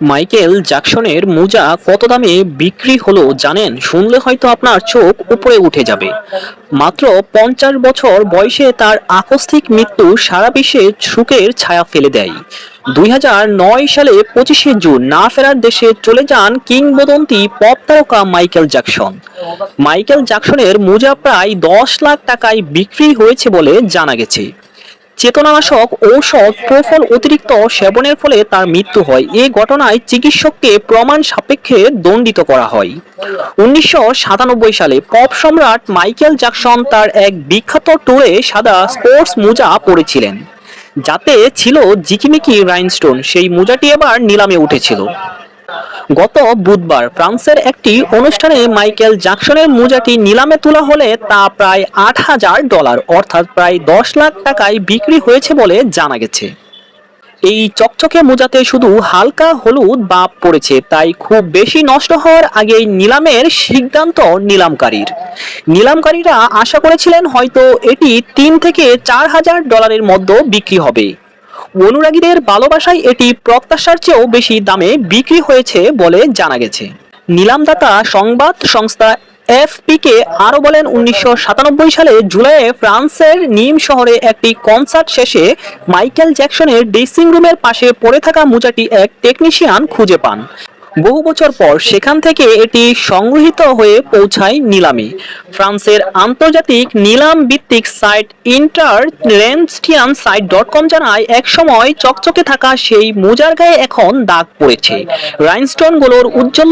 Michael জ্যাকসনের মোজা কত দামে বিক্রি হলো জানেন? শুনলে হয়তো আপনার চোখ উপরে উঠে যাবে। মাত্র পঞ্চাশ বছর বয়সে তার আকস্মিক মৃত্যু সারা বিশ্বে শোকের ছায়া ফেলে দেয়। দুই সালে পঁচিশে জুন না ফেরার দেশে চলে যান কিংবদন্তি পপ তারকা মাইকেল জ্যাকসন। মাইকেল জ্যাকসনের মোজা প্রায় দশ লাখ টাকায় বিক্রি হয়েছে বলে জানা গেছে। চেতনানাশক ঔষধ, প্রফল অতিরিক্ত সেবনের ফলে তার মৃত্যু হয়। এ ঘটনায় চিকিৎসককে প্রমাণ সাপেক্ষে দণ্ডিত করা হয়। উনিশশো সাতানব্বই সালে পপ সম্রাট মাইকেল জ্যাকসন তার এক বিখ্যাত ট্যুরে সাদা স্পোর্টস মোজা পরেছিলেন। যাতে ছিল জিকিমিকি রাইনস্টোন, সেই মোজাটি এবার নিলামে উঠেছিল। গত বুধবার ফ্রান্সের একটি অনুষ্ঠানে মাইকেল জ্যাকসনের মোজাটি নিলামে তোলা হলে তা প্রায় আট হাজার ডলার, অর্থাৎ প্রায় দশ লাখ টাকায় বিক্রি হয়েছে বলে জানা গেছে। এই চকচকে মোজাতে শুধু হালকা হলুদ বাপ পড়েছে, তাই খুব বেশি নষ্ট হওয়ার আগেই নিলামের সিদ্ধান্ত নিলামকারীর। নিলামকারীরা আশা করেছিলেন হয়তো এটি তিন থেকে চার হাজার ডলারের মধ্যে বিক্রি হবে। অনুরাগীদের ভালোবাসায় এটি প্রত্যাশার চেয়েও বেশি দামে বিক্রি হয়েছে বলে জানা গেছে। নিলামদাতা সংবাদ সংস্থা এফপিকে আরও বলেন, উনিশশো সাতানব্বই সালে জুলাইয়ে ফ্রান্সের নিম শহরে একটি কনসার্ট শেষে মাইকেল জ্যাকসনের ড্রেসিং রুমের পাশে পড়ে থাকা মোজাটি এক টেকনিশিয়ান খুঁজে পান। বহু বছর পর সেখান থেকে এটি সংগৃহীত হয়ে পৌঁছায় নিলামে। ফ্রান্সের আন্তর্জাতিক নিলাম ভিত্তিক site Interencheres site dot com জানায়, এক সময় চকচকে থাকা সেই মোজার গায়ে এখন দাগ পড়েছে। রাইনস্টোনগুলোর উজ্জ্বল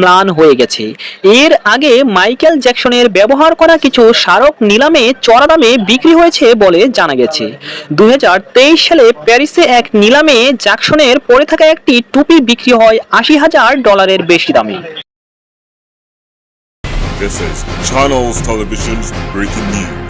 ম্লান হয়ে গেছে। এর আগে মাইকেল জ্যাকসনের ব্যবহার করা কিছু স্মারক নিলামে চড়া দামে বিক্রি হয়েছে বলে জানা গেছে। দুই হাজার তেইশ সালে প্যারিসে এক নিলামে জ্যাকসনের পরে থাকা একটি টুপি বিক্রি হয় আশি হাজার ডলারের বেশি দামে। This is Channels Television's breaking news.